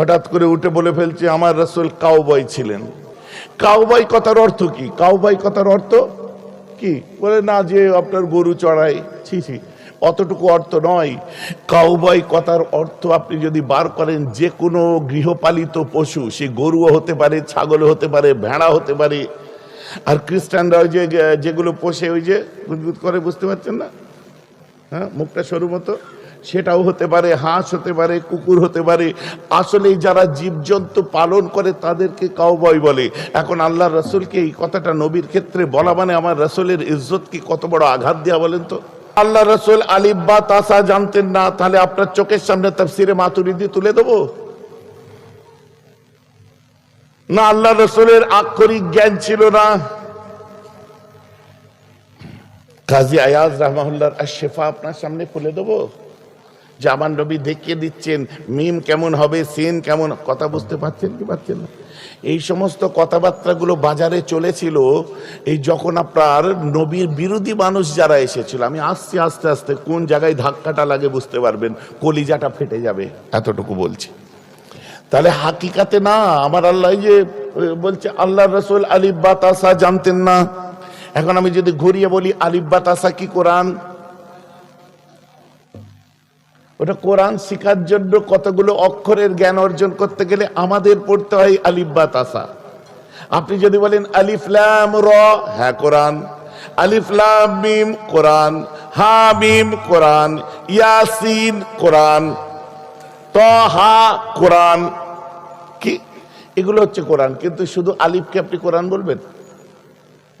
হঠাৎ করে উঠে বলে ফেলছে, আমার রসুল কাউবয় ছিলেন। কাউবাই কথার অর্থ কি? কাউবাই কথার অর্থ কি? বলে, না যে আপনার গরু চড়াই। ছি ছি, অতটুকু অর্থ নয়। কাউবাই কথার অর্থ আপনি যদি বার করেন, যে কোনো গৃহপালিত পশু, সে গরুও হতে পারে, ছাগলও হতে পারে, ভেড়া হতে পারে। আর খ্রিস্টানরা ওই যে যেগুলো পোষে, ওই যে গুদগুদ করে, বুঝতে পারছেন না? হ্যাঁ মুখটা সরু মতো। সেটাও হতে পারে, হাঁস হতে পারে, কুকুর হতে পারে। আসলে যারা জীবজন্তু পালন করে তাদেরকে কাউবয় বলে। এখন আল্লাহ রসুলকে এই কথাটা নবীর ক্ষেত্রে বলা মানে আমার রসুলের ইজ্জত কি কত বড় আঘাত দেওয়া বলেন তো? আল্লাহ রসুল আলিব্বা তাসা জানতেন না, তাহলে আপনার চোখের সামনে তাফসিরে মাতুরিদি তুলে দেবো? না, আল্লাহ রসুলের আক্ষরিক জ্ঞান ছিল না। কাজী আয়াজ রহমাহুল্লার শেফা আপনার সামনে খুলে দেবো? যে আমার নবী দেখিয়ে দিচ্ছেন, মিম কেমন হবে, সিন কেমন, কথা বুঝতে পারছেন কি পারছেন না? এই সমস্ত কথাবার্তাগুলো বাজারে চলেছিল, এই যখন আপনার নবীর বিরোধী মানুষ যারা এসেছিল, আমি আসছি, আস্তে আস্তে, কোন জায়গায় ধাক্কাটা লাগে বুঝতে পারবেন, কলিজাটা ফেটে যাবে, এতটুকু বলছি। তাহলে হাকিকাতে না, আমার আল্লাহ যে বলছে আল্লাহ রসুল আলিফ বাতাসা জানতেন না। এখন আমি যদি ঘুরিয়ে বলি, আলিফ বাতাসা কি কোরআন? ওটা কোরআন শিখার জন্য কতগুলো অক্ষরের জ্ঞান অর্জন করতে গেলে আমাদের পড়তে হয় আলিফ বাতাসা আপনি যদি বলেন আলিফলাম র হ্যাঁ কোরআন। আলিফলাম মিম, কোরআন। হা, মিম, কোরআন। ইয়াসিন, কোরআন। তহা কোরআন। কি? এগুলো হচ্ছে কোরআন। কিন্তু শুধু আলিফকে আপনি কোরআন বলবেন?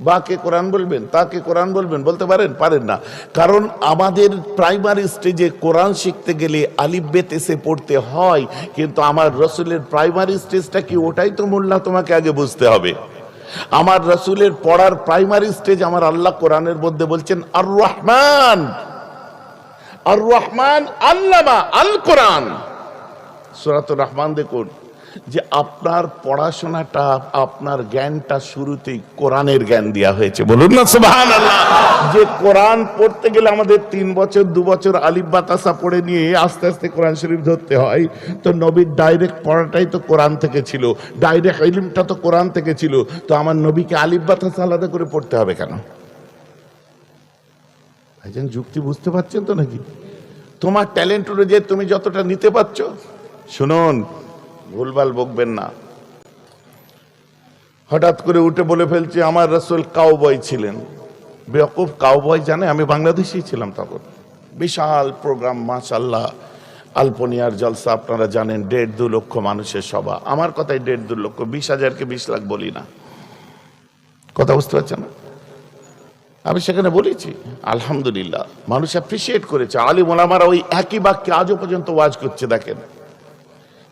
বাকে কোরআন বলবেন তাকে কোরআন বলবেন, বলতে পারেন? পারেন না। কারণ আমাদের প্রাইমারি স্টেজে কোরআন শিখতে গেলে আলিফ বেত এসে পড়তে হয়, কিন্তু আমার রসুলের প্রাইমারি স্টেজটা কি ওটাই তো মোল্লা তোমাকে আগে বুঝতে হবে। আমার রসুলের পড়ার প্রাইমারি স্টেজ আমার আল্লাহ কোরআনের মধ্যে বলছেন আর রহমান আর রহমান আল্লামা আল কোরআন সুরাতুর রহমান দেখুন। যে আপনার পড়াশোনাটা, আপনার জ্ঞানটা শুরুতেই কোরআনের জ্ঞান দেওয়া হয়েছে। বলুন না সুবহান যে কোরআন পড়তে গেলে আমাদের তিন বছর, দু বছর আলিফ বাতাসা পড়ে নিয়ে আস্তে আস্তে কোরআন শরীফ ধরতে হয়। তো নবীর ডাইরেক্ট পড়াটাই তো কোরআন থেকে ছিল। ডাইরেক্ট ইলিমটা তো কোরআন থেকে ছিল। তো আমার নবীকে আলিফ বাতাসা আলাদা করে পড়তে হবে কেন? ভাইজান, যুক্তি বুঝতে পারছেন তো নাকি? তোমার ট্যালেন্ট অনুযায়ী তুমি যতটা নিতে পারছ। শুনুন ভুলভাল বকবেন না। হঠাৎ করে উঠে বলে ফেলছে, আমার রসুল কাউবয় ছিলেন। বেকুব কাউবয় জানে, আমি বাংলাদেশেই ছিলাম তখন। বিশাল প্রোগ্রাম মাশাল্লাহ আলপনিয়ার জলসা, আপনারা জানেন, দেড় দু লক্ষ মানুষের সভা। আমার কথাই দেড় দু লক্ষ, বিশ হাজারকে বিশ লাখ বলি না। কথা বুঝতে পারছেন না? আমি সেখানে বলেছি, আলহামদুলিল্লাহ, মানুষ অ্যাপ্রিসিয়েট করেছে। আলিম ওলামারা ওই একই বাক্যে আজও পর্যন্ত ওয়াজ করছে, দেখেন।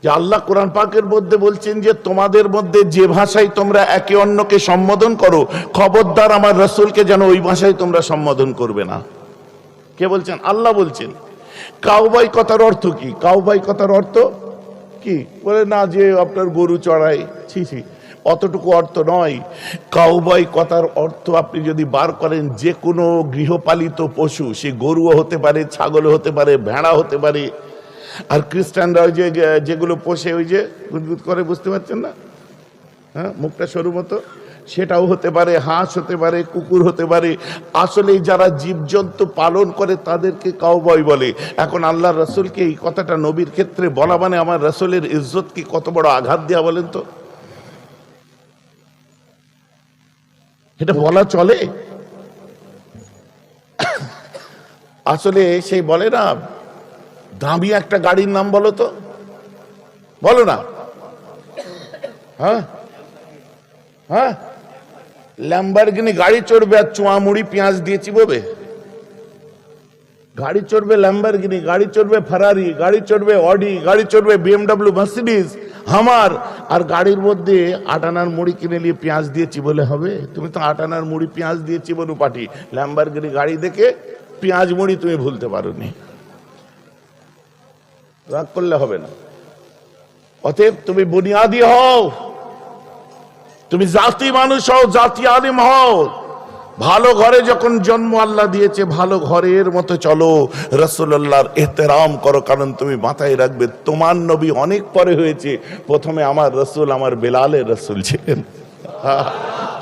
যে আল্লাহ কোরআন পাকের মধ্যে বলছেন যে তোমাদের মধ্যে যে ভাষায় তোমরা একে অন্যকে সম্বোধন করো, খবরদার আমার রসুলকে যেন ওই ভাষায় তোমরা সম্বোধন করবে না। কে বলছেন? আল্লাহ বলছেন। কাউবাই কথার অর্থ কি? কাউবাই কথার অর্থ কি? বলে, না যে আপনার গরু চড়াই। ছি ছি। অতটুকু অর্থ নয়। কাউবাই কথার অর্থ আপনি যদি বার করেন, যে কোনো গৃহপালিত পশু, সে গরুও হতে পারে, ছাগলও হতে পারে ভেড়া হতে পারে আর খ্রিস্টানরা ওই যে যেগুলো পোষে, ওই যে গুদগুদ করে, বুঝতে পারছেন না? হ্যাঁ মুখটা সরু মতো। সেটাও হতে পারে, হাঁস হতে পারে, কুকুর হতে পারে। আসলে যারা জীবজন্তু পালন করে, তাদেরকে কাউবয় বলে। এখন আল্লাহ রসুলকে এই কথাটা নবীর ক্ষেত্রে বলা মানে আমার রসুলের ইজ্জত কি কত বড় আঘাত দেওয়া বলেন তো? এটা বলা চলে? আসলে সেই বলে না দামি একটা গাড়ির নাম বলো তো। বলো না। হ্যাঁ? হ্যাঁ? ল্যাম্বারগিনি গাড়ি চড়বে আর চুয়া মুড়ি পেঁয়াজ দিয়ে চিবোবে গাড়ি চড়বে ল্যাম্বারগিনি গাড়ি চড়বে ফারারি গাড়ি চড়বে অডি গাড়ি চড়বে বিএমডাব্লিউ মার্সিডিজ হামার আর গাড়ির মধ্যে আটানার মুড়ি কিনে নিয়ে পেঁয়াজ দিয়ে চিবলে হবে। তুমি তো আটানার মুড়ি পেঁয়াজ দিয়ে চিবনু পাঠি ল্যাম্বারগিনি গাড়ি দেখে পেঁয়াজ মুড়ি তুমি ভুলতে পারোনি। রাগ করলে হবে না। অতএব তুমি বুনিয়াদি হও। তুমি জাতি মানুষ হও, জাতি আলিম হও। ভালো ঘরে যখন জন্ম আল্লাহ দিয়েছে, ভালো ঘরের মতো চলো। রসুল্লাহর এহতেরাম করো, কারণ তুমি মাথায় রাখবে, তোমার নবী অনেক পরে হয়েছে। প্রথমে আমার রসুল, আমার বেলালের রসুল ছিলেন।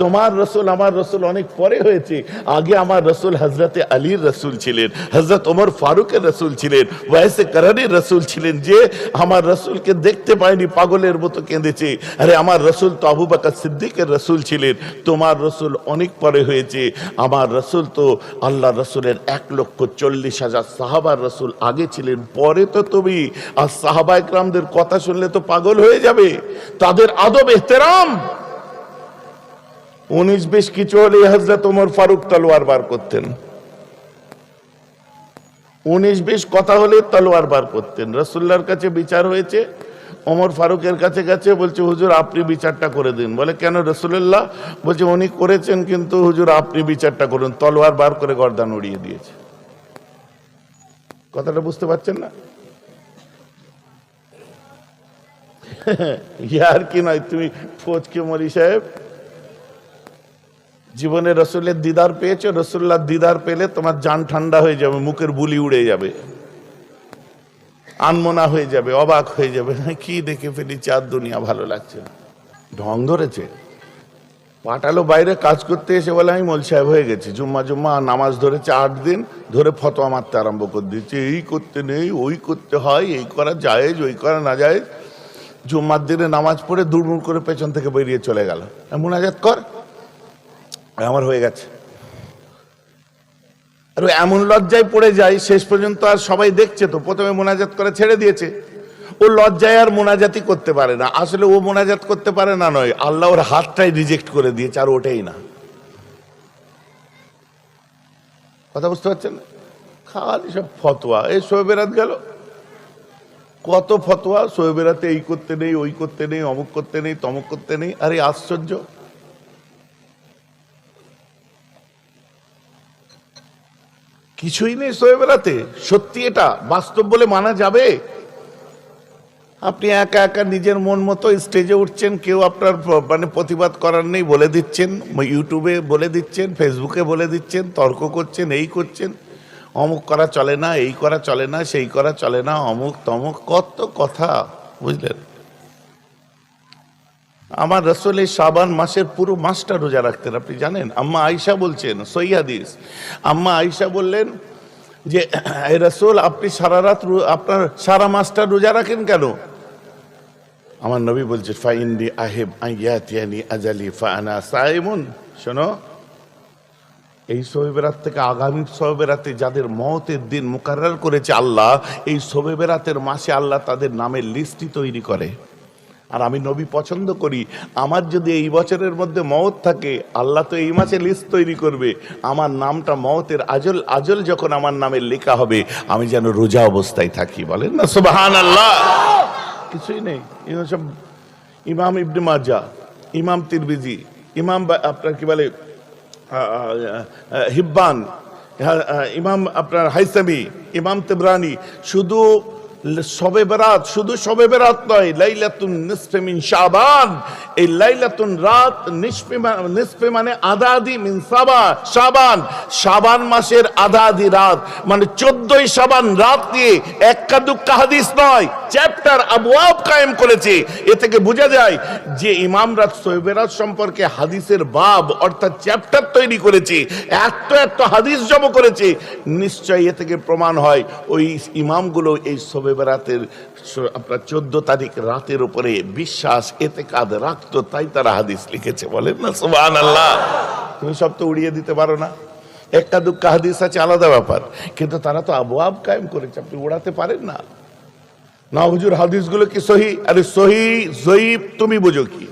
তোমার রসুল, আমার রসুল অনেক পরে হয়েছে। আগে আমার রসুল হজরতে আলীর রসুল ছিলেন হজরত ওমর ফারুকের রসুল ছিলেন, ওয়াইসে করণের রসুল ছিলেন যে আমার রসুলকে দেখতে পায়নি, পাগলের মতো কেঁদেছে। আরে আমার রসুল তো আবু বাকর সিদ্দিকের রসুল ছিলেন, তোমার রসুল অনেক পরে হয়েছে। আমার রসুল তো আল্লাহ রসুলের এক লক্ষ চল্লিশ হাজার সাহাবার রসুল আগে ছিলেন, পরে তো তুমি। আর সাহাবা একরামদের কথা শুনলে তো পাগল হয়ে যাবে। তাদের আদব, এহতেরাম। উনিশ বিশ কিছু হলে হজরত ওমর ফারুক তলোয়ার বার করতেন। উনিশ বিশ কথা হলে তলোয়ার বার করতেন। রসুল্লার কাছে বিচার হয়েছে, ওমর ফারুকের কাছে গেছে, বলছে, হুজুর, আপনি বিচারটা করে দিন। বলে, কেন রসুল্লাহ বলছে, উনি করেছেন কিন্তু, হুজুর, আপনি বিচারটা করুন। তলোয়ার বার করে গর্দান উড়িয়ে দিয়েছে। কথাটা বুঝতে পারছেন না? ইয়ার কি নয়, তুমি ফোজকে মরি সাহেব? জীবনে রসুলের দিদার পেয়েছ রসুল্লার দিদার পেলে তোমার জান ঠান্ডা হয়ে যাবে, মুখের বুলি উড়ে যাবে। আনমনা হয়ে যাবে, অবাক হয়ে যাবে। কি দেখে ফেলি চার দুনিয়া ভালো লাগছে ঢং ধরেছে। পাঠালো বাইরে, কাজ করতে এসে বলে, আমি মোল সাহেব হয়ে গেছি। জুম্মা জুম্মা, নামাজ ধরেছে আট দিন, ধরে ফতোয়া মারতে আরম্ভ করে দিচ্ছে এই করতে নেই, ওই করতে হয়, এই করা জায়েজ, ওই করা না জায়েজ। জুম্মার দিনে নামাজ পড়ে দুড়মুড় করে পেছন থেকে বেরিয়ে চলে গেল। মোনাজাত কর। আমার হয়ে গেছে। আর এমন লজ্জায় পড়ে যায় শেষ পর্যন্ত আর সবাই দেখছে তো, প্রথমে মোনাজাত করে ছেড়ে দিয়েছে। ও লজ্জায় আর মোনাজাতই করতে পারে না। আসলে ও মোনাজাত করতে পারে না নয়, আল্লাহ ওর হাতটাই রিজেক্ট করে দিয়েছে, আর ওটাই না। কথা বুঝতে পারছেন? খালি সব ফতোয়া। এই শোয়েবেরাত গেল। কত ফতোয়া শোয়েবেরাতে এই করতে নেই, ওই করতে নেই, অমুক করতে নেই, তমুক করতে নেই। আরে আশ্চর্য। কিছুই নেই সয়ে বেড়াতে সত্যি এটা বাস্তব বলে মানা যাবে? আপনি একা একা নিজের মন মতো স্টেজে উঠছেন, কেউ আপনার মানে প্রতিবাদ করার নেই বলে দিচ্ছেন ইউটিউবে বলে দিচ্ছেন, ফেসবুকে বলে দিচ্ছেন, তর্ক করছেন, এই করছেন, অমুক করা চলে না, এই করা চলে না, সেই করা চলে না, অমুক তমুক, কত কথা, বুঝলেন? আমার রসুল এই শাবান মাসের পুরো মাসটা রোজা রাখতেন, আপনি জানেন? আম্মা আয়সা বলছেন সৈয়াদিস আম্মা আয়সা বললেন যে এই রসুল, আপনি সারা রাত আপনার সারা মাসটা রোজা রাখেন কেন? আমার নবী বলছে ফাইন্দি আহেব আইয়াতিয়ানি আজালি ফানা সাইমুন। শোনো, এই শোবে থেকে আগামী শোবে রাতে যাদের মহতের দিন মুকারর করেছে আল্লাহ, এই শোবে রাতের মাসে আল্লাহ তাদের নামের লিস্টই তৈরি করে। আর আমি নবী পছন্দ করি। আমার যদি এই বছরের মধ্যে মত থাকে আল্লাহ তো এই মাসে লিস্ট তৈরি করবে। আমার নামটা মতের আজল আজল যখন আমার নামে লেখা হবে আমি যেন রোজা অবস্থায় থাকি। বলেন না সুবাহান আল্লাহ কিছুই নেই। সব ইমাম ইবনে মাজা ইমাম তিরবিজি ইমাম আপনার কি বলে হিব্বান হ্যাঁ, ইমাম আপনার হাইসামি ইমাম তেবরানি শুধু সবে বেরাত, শুধু সবে বেরাত নয়, লাইলাতুন নিসফে শাবান। এই লাইলাতুন রাত মানে মিন সাবা, শাবান। শাবান মাসের আধি রাত মানে চোদ্দই শাবান রাত দুক্কা হাদিস নয় চ্যাপ্টার কায়েম করেছে। এ থেকে বোঝা যায় যে ইমামরা সৈবেরাত সম্পর্কে হাদিসের বাব, অর্থাৎ চ্যাপ্টার তৈরি করেছে, এত এত হাদিস জম করেছে, নিশ্চয়ই এ থেকে প্রমাণ হয়, ওই ইমামগুলো এই সবেবেরাতের আপনার চোদ্দ তারিখ রাতের উপরে বিশ্বাস এতে কাদ রাখতো তাই তারা হাদিস লিখেছে বলেন না? সুবান আল্লাহ তুমি সব তো উড়িয়ে দিতে পারো না। একটা দুঃখ হাদিস আছে, আলাদা ব্যাপার। কিন্তু তারা তো আবু আব কায়েম করেছে, আপনি উড়াতে পারেন না। না, হুজুর, হাদিসগুলো কি সহি? আরে সহি, জয়ীব, তুমি বুঝো কি?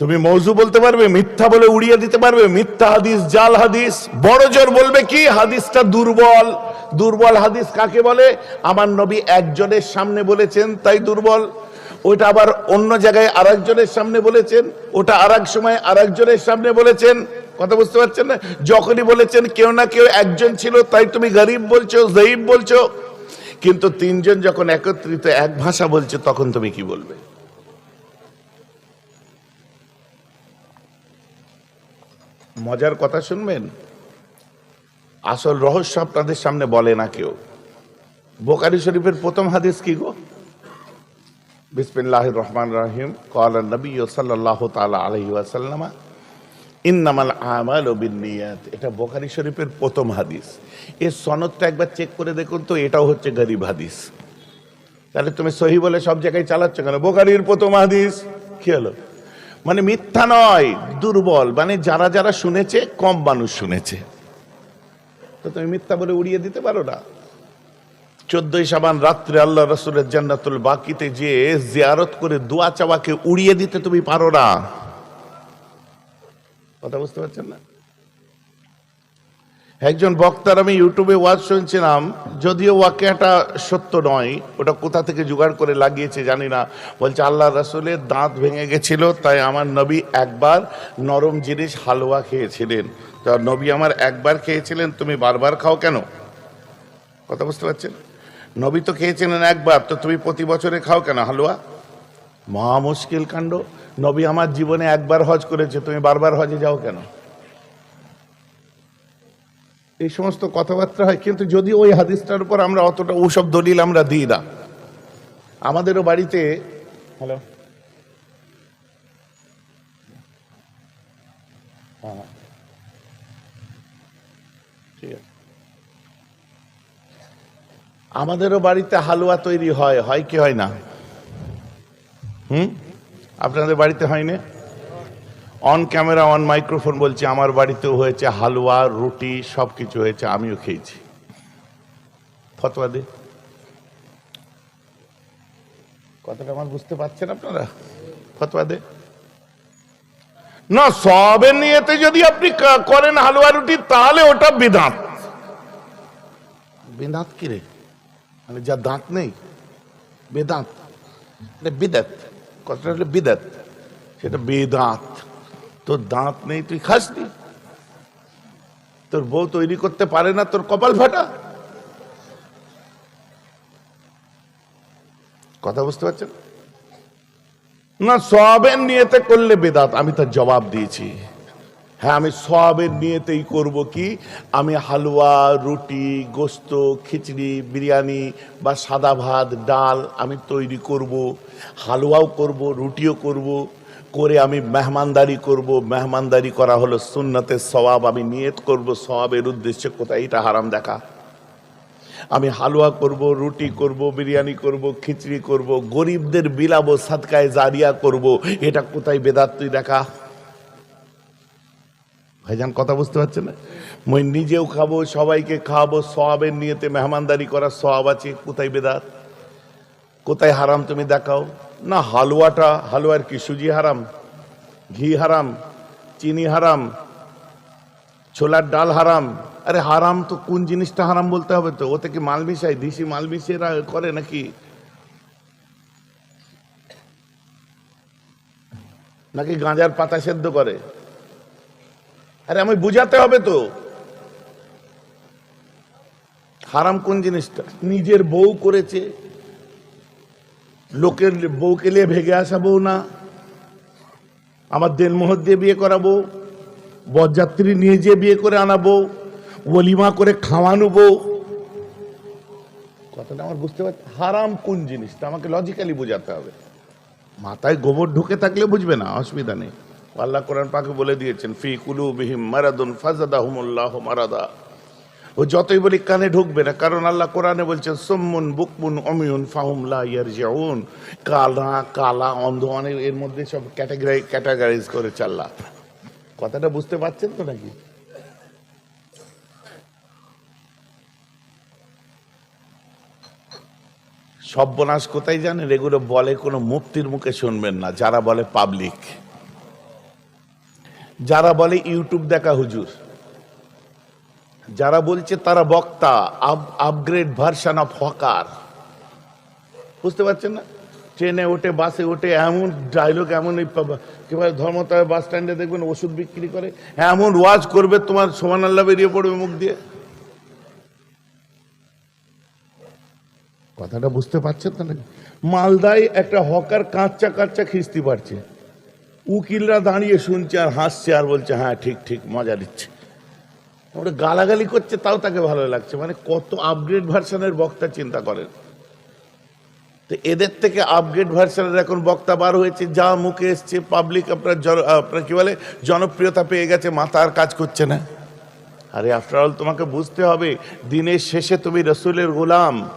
তুমি মৌজু বলতে পারবে, মিথ্যা বলে উড়িয়ে দিতে পারবে, মিথ্যা হাদিস, জাল হাদিস। বড় জোর বলবে কি, হাদিসটা দুর্বল। দুর্বল হাদিস কাকে বলে? আমার নবী একজনের সামনে বলেছেন, তাই দুর্বল। ওইটা আবার অন্য জায়গায় আরেকজনের সামনে বলেছেন, ওটা আর সময় আরেকজনের সামনে বলেছেন। কথা বুঝতে পারছেন না? যখনই বলেছেন, কেউ না কেউ একজন ছিল, তাই তুমি গরিব বলছো, জয়ীব বলছো। কিন্তু তিনজন যখন একত্রিত, এক ভাষা বলছে, তখন তুমি কি বলবে? মজার কথা শুনবেন? আসল রহস্য আপনাদের সামনে বলে না কেউ। বোকারি শরীফের প্রথম হাদিস কি গো? বিসমিল্লাহ রহমান রাহিম। কাল নবী সাল্লাহ তালা আলহি ওয়াসাল্লামা, ইন্নামাল আমাল বিনিয়াত এটা বোখারি শরীফের প্রথম হাদিস। এর সনদটা একবার চেক করে দেখুন তো, এটাও হচ্ছে গরিব হাদিস। তাহলে তুমি সহি বলে সব জায়গায় চালাচ্ছ কেন? বোখারির প্রথম হাদিস। কি হলো? মানে মিথ্যা নয়, দুর্বল। মানে যারা যারা শুনেছে, কম মানুষ শুনেছে। তো তুমি মিথ্যা বলে উড়িয়ে দিতে পারো না। চোদ্দই সাবান রাত্রে আল্লাহ রসুলের জান্নাতুল বাকিতে যে জিয়ারত করে দোয়া চাওয়াকে উড়িয়ে দিতে তুমি পারো না। কথা বুঝতে পারছেন না? একজন বক্তার আমি ইউটিউবে ওয়াজ শুনছিলাম, যদিও ওয়াকিয়াটা সত্য নয়, ওটা কোথা থেকে জোগাড় করে লাগিয়েছে জানি না। বলছে আল্লাহ রাসুলের দাঁত ভেঙে গেছিল, তাই আমার নবী একবার নরম জিনিস হালুয়া খেয়েছিলেন। তা নবী আমার একবার খেয়েছিলেন, তুমি বারবার খাও কেন? কথা বুঝতে পারছেন? নবী তো খেয়েছিলেন একবার, তো তুমি প্রতি বছরে খাও কেন হালুয়া? মহা মুশকিল কাণ্ড। নবী আমার জীবনে একবার হজ করেছে, তুমি বারবার হজে যাও কেন? এই সমস্ত কথাবার্তা হয় কিন্তু যদি ওই হাদিসটার উপর আমরা অতটা ওসব দলিল আমরা দিই না। আমাদেরও বাড়িতে হ্যালো। হ্যাঁ। ঠিক আছে। আমাদেরও বাড়িতে হালুয়া তৈরি হয় হয় কি হয় না? হুম? আপনাদের বাড়িতে হয়নি? অন ক্যামেরা অন মাইক্রোফোন বলছি, আমার বাড়িতেও হয়েছে হালুয়া, রুটি সব কিছু হয়েছে, আমিও খেয়েছি। ফতোয়া দে। কথাটা আমার বুঝতে পারছেন আপনারা? ফতোয়া দে। না, সবের নিয়েতে যদি আপনি করেন হালুয়া, রুটি, তাহলে ওটা বেদাঁত বেদাঁত কি রে? মানে যা দাঁত নেই বেদাঁত এটা বিদাত। কথাটা হলো বিদাত। সেটা বেদাঁত। তোর দাঁত নেই, তুই খাসনি তোর বউ তৈরি করতে পারে না, তোর কপাল ফাটা। কথা বুঝতে পারছেন? না, সবের নিয়েতে করলে বেদাত, আমি তার জবাব দিয়েছি। হ্যাঁ আমি সবের নিয়েতেই করব কি? আমি হালুয়া, রুটি, গোস্ত, খিচড়ি, বিরিয়ানি বা সাদা ভাত, ডাল আমি তৈরি করব। হালুয়াও করব, রুটিও করব। করে আমি মেহমানদারি করব, মেহমানদারি করা হলো সুন্নতের সওয়াব, আমি নিয়ত করব সওয়াবের উদ্দেশ্যে কোথায় এটা হারাম দেখা। আমি হালুয়া করব, রুটি করব, বিরিয়ানি করব, খিচড়ি করব, গরিবদের বিলাবো, সাদকায় জারিয়া করব, এটা কোথায় বেদাত তুই দেখা? ভাইজান, কথা বুঝতে পারছে না? মই নিজেও খাব, সবাইকে খাওয়াবো সবাবের নিয়েতে মেহমানদারি করার সবাব আছে, কোথায় বেদাত? কোথায় হারাম তুমি দেখাও? না হালুয়াটা, হালুয়ার কি? সুজি হারাম, ঘি হারাম, চিনি হারাম, ছোলার ডাল হারাম। আরে হারাম তো কোন জিনিসটা হারাম বলতে হবে তো? ওতে কি মাল মিশাই দিশি মাল মিশিয়েরা করে নাকি? নাকি গাঁজার পাতা সেদ্ধ করে? আরে আমি বুঝাতে হবে তো। হারাম কোন জিনিসটা? নিজের বউ করেছে লোকের বউকে নিয়ে ভেগে আসা বউ না। আমার দেনমোহর দিয়ে বিয়ে করাবো, বরযাত্রী নিয়ে যেয়ে বিয়ে করে আনাবো, ওলিমা করে খাওয়ানো বউ। কথাটা আমার বুঝতে পারছি। হারাম কোন জিনিসটা আমাকে লজিক্যালি বোঝাতে হবে। মাথায় গোবর ঢুকে থাকলে বুঝবে না, অসুবিধা নেই। আল্লাহ কোরআন পাকে বলে দিয়েছেন, ফি কুলু বিহিম মারাদুন ফাজাদাহুমুল্লাহ মারাদা। ও যতই বলি কানে ঢুকবে না, কারণ আল্লাহ কোরআনে বলছেন, সোম্মুন বুকমুন অমিউন ফাহুম লা ইয়ারজিউন। কালা কালা, অন্ধ, অনেক এর মধ্যে সব ক্যাটাগরি ক্যাটাগরাইজ করে চাল্লা কথাটা বুঝতে পারছেন তো নাকি? সর্বনাশ কোথায় জানেন? এগুলো বলে কোনো মুক্তির মুখে শুনবেন না, যারা বলে পাবলিক যারা বলে ইউটিউব দেখা হুজুর। যারা বলছে তারা বক্তা আপগ্রেড ভার্সন অফ হকার বুঝতে পারছেন না? ট্রেনে ওঠে বাসে ওঠে এমন ডায়লগ এমন পা- কীভাবে ধর্মতলা বাস স্ট্যান্ডে দেখবেন, ওষুধ বিক্রি করে, এমন ওয়াজ করবে, তোমার সোমান আল্লাহ বেরিয়ে পড়বে মুখ দিয়ে। কথাটা বুঝতে পারছেন তো নাকি? মালদায় একটা হকার কাঁচা কাঁচা খিস্তি পারছে উকিলরা দাঁড়িয়ে শুনছে আর হাসছে আর বলছে হ্যাঁ ঠিক ঠিক, মজা দিচ্ছে ওটা গালাগালি করছে, তাও তাকে ভালো লাগছে। মানে কত আপগ্রেড ভার্সনের বক্তা চিন্তা করেন। তো এদের থেকে আপগ্রেড ভার্সনের এখন বক্তা বার হয়েছে। যা মুখে এসছে পাবলিক আপনার আপনার কি বলে, জনপ্রিয়তা পেয়ে গেছে, মাথা আর কাজ করছে না। আরে আফটার অল তোমাকে বুঝতে হবে, দিনের শেষে তুমি রসুলের গোলাম।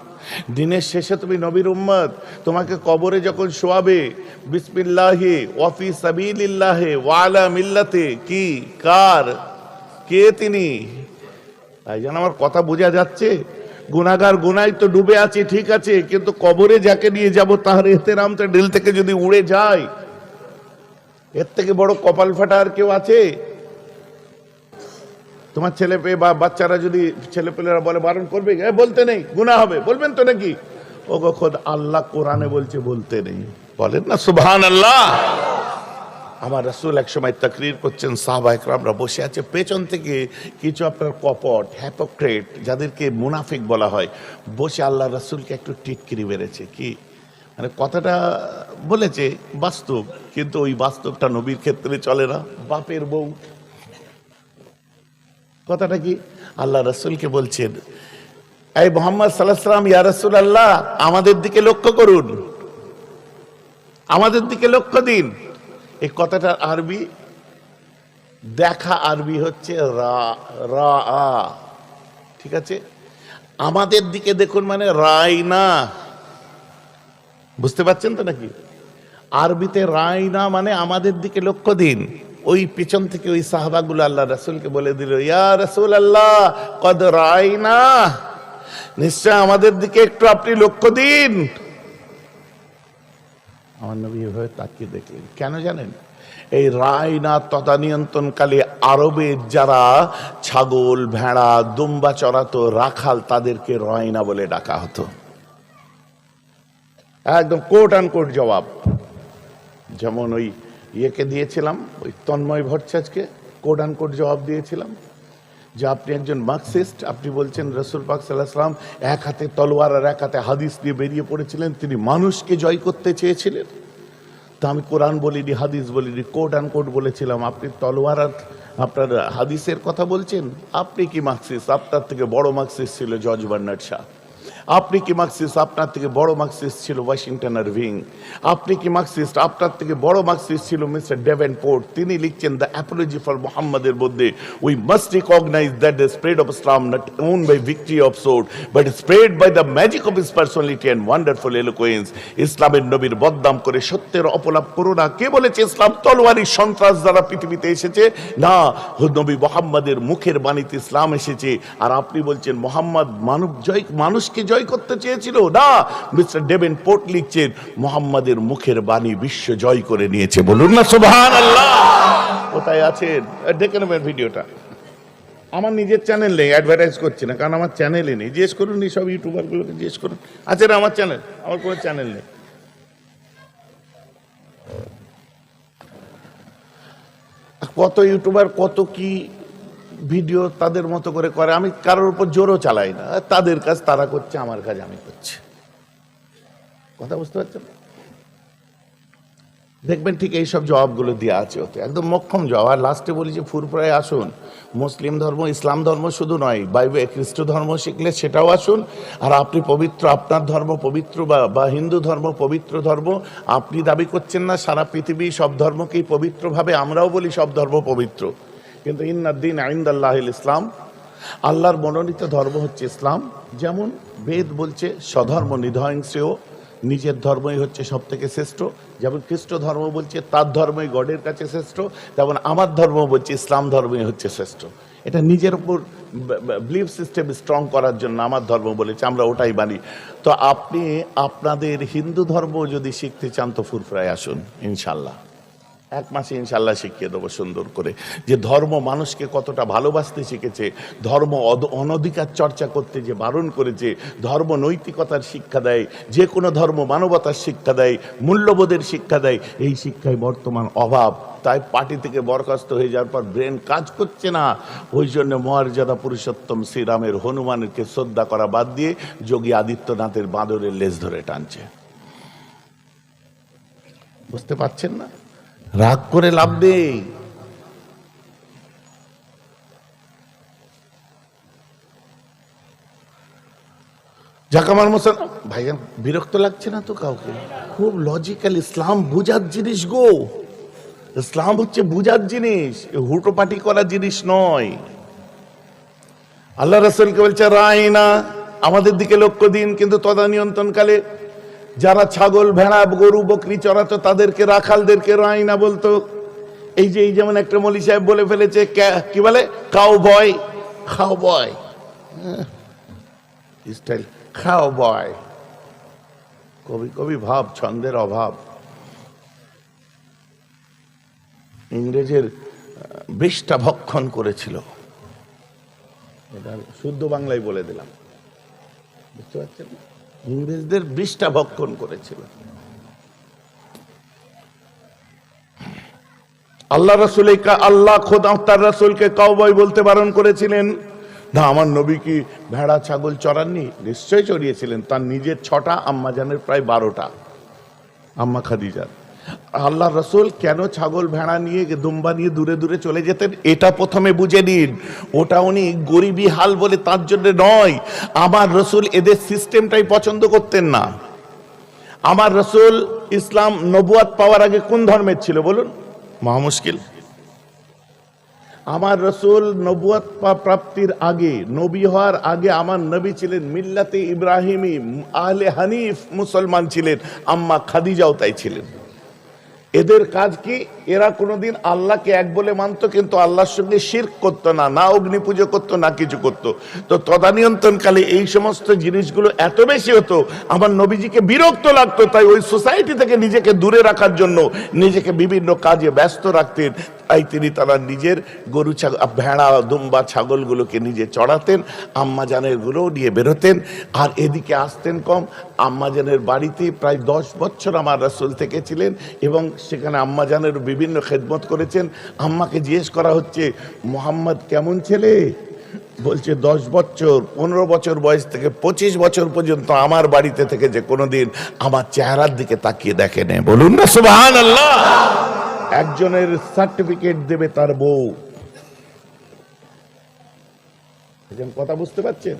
দিনের শেষে তুমি নবীর উম্মত। তোমাকে কবরে যখন শোয়াবে, বিসমিল্লাহে ওয়াফি সাবিলিল্লাহে ওয়ালা মিল্লাতে, কি, কার? কে তিনি? তাই যেন আমার কথা বোঝা যাচ্ছে। গুনাগার গুনাই তো ডুবে আছে, ঠিক আছে, কিন্তু কবরে যাকে নিয়ে যাব তাহার তার এহতেরামটা দিল থেকে যদি উড়ে যায়, এর থেকে বড় কপাল ফাটা আর কেউ আছে? তোমার ছেলে পেয়ে বা বাচ্চারা যদি ছেলে পেলেরা বলে, বারণ করবে বলতে নেই গুনাহ হবে, বলবেন তো নাকি? ও খোদ আল্লাহ কোরআনে বলছে, বলতে নেই। বলেন না সুবহান আল্লাহ আমার রাসূল একসময় তাকরির করছেন, সাহাবা একরামরা বসে আছে, পেছন থেকে কিছু আপনার কপট হ্যাপোক্রেট যাদেরকে মুনাফিক বলা হয়, বসে আল্লাহ রাসূলকে একটু টিটকিরি মেরেছে। কি? মানে কথাটা বলেছে, বাস্তব, কিন্তু ওই বাস্তবটা নবীর ক্ষেত্রে চলে না, বাপের বউ। কথাটা কি? আল্লাহ রসুলকে বলছেন, এই মোহাম্মদ সাল্লাহ সাল্লাম ইয়া রসুল আল্লাহ আমাদের দিকে লক্ষ্য করুন। আমাদের দিকে লক্ষ্য দিন। এই কথাটার আরবি, দেখা আরবি হচ্ছে রা রা আ। ঠিক আছে? আমাদের দিকে দেখুন মানে রাই না। বুঝতে পারছেন তো নাকি? আরবিতে রাই না মানে আমাদের দিকে লক্ষ্য দিন। ওই পিছন থেকে ওই সাহাবাগুলো আল্লাহ রসুলকে বলে দিল, ইয়া রসুল আল্লাহ কদ রাই না নিশ্চয় আমাদের দিকে একটু আপনি লক্ষ্য দিন। আমার নবী এভাবে তাকিয়ে দেখলেন। কেন জানেন? এই রায়না তদানিয়ন্ত্রণকালে আরবের যারা ছাগল, ভেড়া, দুম্বা চড়াতো, রাখাল তাদেরকে রয়না বলে ডাকা হতো। একদম কোট আন কোট জবাব। যেমন ওই ইয়েকে দিয়েছিলাম, ওই তন্ময় ভট্টাচার্যকে কোট আন কোট জবাব দিয়েছিলাম। যে আপনি একজন মার্কসিস্ট, আপনি বলছেন রসুল পাক সাল্লাহাম এক হাতে তলোয়ার আর এক হাতে হাদিস দিয়ে বেরিয়ে পড়েছিলেন। তিনি মানুষকে জয় করতে চেয়েছিলেন। তা আমি কোরআন বলিনি, হাদিস বলিনি কোট অ্যান্ড কোট বলেছিলাম। আপনি তলোয়ার আর আপনার হাদিসের কথা বলছেন, আপনি কি মার্কসিস্ট? আপনার থেকে বড় মার্কসিস্ট ছিল জজ বার্নার্ড শাহ। আপনি কি মার্কসিস্ট? আপনার থেকে বড় মার্কসিস্ট ছিল ওয়াশিংটন আরভিং আপনি কি মার্কসিস্ট? আপনার থেকে বড় মার্কসিস্ট ছিল মিস্টার ডেভেন পোর্ট তিনি লিখছেন দ্য অ্যাপোলজি ফর মোহাম্মদের মধ্যে we must recognise that the spread of Islam not won by victory of sword but spread by the magic of his personality and wonderful eloquence ইসলামের নবীর বদনাম করে সত্যের অপলাপ করো না। কে বলেছে ইসলাম? তলোয়ারি সন্ত্রাস দ্বারা পৃথিবীতে এসেছে? না নবী মোহাম্মদের মুখের বাণীতে ইসলাম এসেছে। আর আপনি বলছেন, মোহাম্মদ, মানব জয়, মানুষকে জয় করতে চেয়েছিল? না, মিস্টার ডেভেন পোর্ট লিখছেন, মোহাম্মদের মুখের বাণী বিশ্ব জয় করে নিয়েছে। বলুন না সুবহান আল্লাহ কোথায় আছেন? ডেকে নেবেন ভিডিওটা। আমার নিজের চ্যানেল নেই অ্যাডভার্টাইজ করছি না, কারণ আমার চ্যানেলে নেই। জিজ্ঞেস করুন সব ইউটিউবারগুলোকে জিজ্ঞেস করুন। আছে না আমার চ্যানেল আমার কোনো চ্যানেল নেই। কত ইউটিউবার, কত কি ভিডিও তাদের মতো করে করে, আমি কারোর উপর জোরও চালাই না। তাদের কাজ তারা করছে, আমার কাজ আমি করছি। কথা বুঝতে পারছেন? দেখবেন ঠিক এইসব জবাবগুলো দেওয়া আছে ওতে। একদম মক্ষম জবাব। আর লাস্টে বলি যে, ফুরফুরায় আসুন। মুসলিম ধর্ম, ইসলাম ধর্ম শুধু নয় বাইবে খ্রিস্ট ধর্ম শিখলে সেটাও আসুন। আর আপনি পবিত্র, আপনার ধর্ম পবিত্র বা বা হিন্দু ধর্ম পবিত্র ধর্ম, আপনি দাবি করছেন না, সারা পৃথিবী সব ধর্মকেই পবিত্রভাবে, আমরাও বলি সব ধর্ম পবিত্র। কিন্তু ইন্নাদ্দিন আইন্দাল্লাহ ইসলাম, আল্লাহর মনোনীত ধর্ম হচ্ছে ইসলাম। যেমন বেদ বলছে, স্বধর্ম নিধহিংসেও নিজের ধর্মই হচ্ছে সব থেকে শ্রেষ্ঠ। যেমন খ্রিস্ট ধর্ম বলছে, তার ধর্মই গডের কাছে শ্রেষ্ঠ। তেমন আমার ধর্ম বলছে, ইসলাম ধর্মই হচ্ছে শ্রেষ্ঠ। এটা নিজের উপর বিলিফ সিস্টেম স্ট্রং করার জন্য আমার ধর্ম বলেছে, আমরা ওটাই মানি। তো আপনি, আপনাদের হিন্দু ধর্ম যদি শিখতে চান তো ফুরফুরায় আসুন, ইনশাল্লাহ। এক মাসে ইনশাল্লাহ শিখিয়ে দেবো সুন্দর করে। যে ধর্ম মানুষকে কতটা ভালোবাসতে শিখেছে, ধর্ম অনধিকার চর্চা করতে যে বারণ করেছে, ধর্ম নৈতিকতার শিক্ষা দেয়, যে কোনো ধর্ম মানবতার শিক্ষা দেয়, মূল্যবোধের শিক্ষা দেয়, এই শিক্ষায় বর্তমান অভাব। তাই পার্টি থেকে বরখাস্ত হয়ে যাওয়ার পর ব্রেন কাজ করছে না। ওই জন্য মর্যাদা পুরুষোত্তম শ্রীরামের হনুমানকে শ্রদ্ধা করা বাদ দিয়ে যোগী আদিত্যনাথের বাঁদরের লেজ ধরে টানছে। বুঝতে পারছেন না? রাগ করে লাভ নেই। বিরক্ত লাগছে না তো কাউকে? খুব লজিক্যাল ইসলাম বুঝার জিনিস গো। ইসলাম হচ্ছে বুঝার জিনিস হুটোপাটি করা জিনিস নয়। আল্লাহ রসুলকে বলছে রায়না আমাদের দিকে লক্ষ্য দিন, কিন্তু তদানিয়ন্ত্রণকালে যারা ছাগল ভেড়া গরু বকরি চড়াতো তাদেরকে রাখালদেরকে রায়না বলতো। এই যে এই যেমন একটা মলি সাহেব বলে ফেলেছে কি বলে? কাউ বয় খাও বয় খাও বয় কবি কবি ভাব ছন্দের অভাব। ইংরেজের আহ, ভক্ষণ করেছিল। এটা শুদ্ধ বাংলায় বলে দিলাম। বুঝতে পারছেন? না? ইংরেজদের বৃষ্টা ভক্ষণ করেছিল। আল্লাহ রসুল আল্লাহ খোদ তার রসুলকে কাউবয় বলতে বারণ করেছিলেন। না, আমার নবী কি ভেড়া, ছাগল চড়াননি? নিশ্চয় চড়িয়েছিলেন। তার নিজের ছটা, আম্মা জানের প্রায় বারোটা। আম্মা খাদিজার। আল্লাহ রসুল কেন ছাগল ভেড়া নিয়ে দুম্বা নিয়ে দূরে দূরে চলে যেতেন? এটা প্রথমে বুঝে নিন। ওটা উনি গরিবী হাল বলে তার জন্য নয়। আমার রসুল এদের সিস্টেমটাই পছন্দ করতেন না। আমার রসুল ইসলাম নবুয়াত পাওয়ার আগে কোন ধর্মের ছিল বলুন? মহা মুশকিল। আমার রসুল নবুয়াত প্রাপ্তির আগে, নবী হওয়ার আগে আমার নবী ছিলেন মিল্লাতে ইব্রাহিমী, আহলে হানিফ মুসলমান ছিলেন, আম্মা খাদিজাও তাই ছিলেন। এদের কাজ কি? এরা কোনোদিন আল্লাহকে এক বলে মানত, কিন্তু আল্লাহর সঙ্গে শির্ক করতো না না অগ্নি পুজো করতো, না কিছু করতো। তো তদানিয়ন্ত্রণকালে এই সমস্ত জিনিসগুলো এত বেশি হতো, আমার নবীজিকে বিরক্ত লাগতো, তাই ওই সোসাইটি থেকে নিজেকে দূরে রাখার জন্য নিজেকে বিভিন্ন কাজে ব্যস্ত রাখতেন। তাই তিনি তারা নিজের গরু ছাগল ভেড়া, দুম্বা, ছাগলগুলোকে নিজে চড়াতেন আম্মাজানেরগুলো নিয়ে বেরোতেন, আর এদিকে আসতেন কম আম্মাজানের বাড়িতে প্রায় দশ বছর আমার রাসুল থেকেছিলেন এবং সেখানে আম্মাজানের বিভিন্ন খেদমত করেছেন। আম্মাকে জিজ্ঞেস করা হচ্ছে, মোহাম্মদ কেমন ছেলে? বলছে, দশ বছর, পনেরো বছর বয়স থেকে পঁচিশ বছর পর্যন্ত আমার বাড়িতে থেকে যে কোনোদিন আমার চেহারার দিকে তাকিয়ে দেখে নেই বলুন না সুবহান আল্লাহ একজনের সার্টিফিকেট দেবে তার বউ। কথা বুঝতে পারছেন?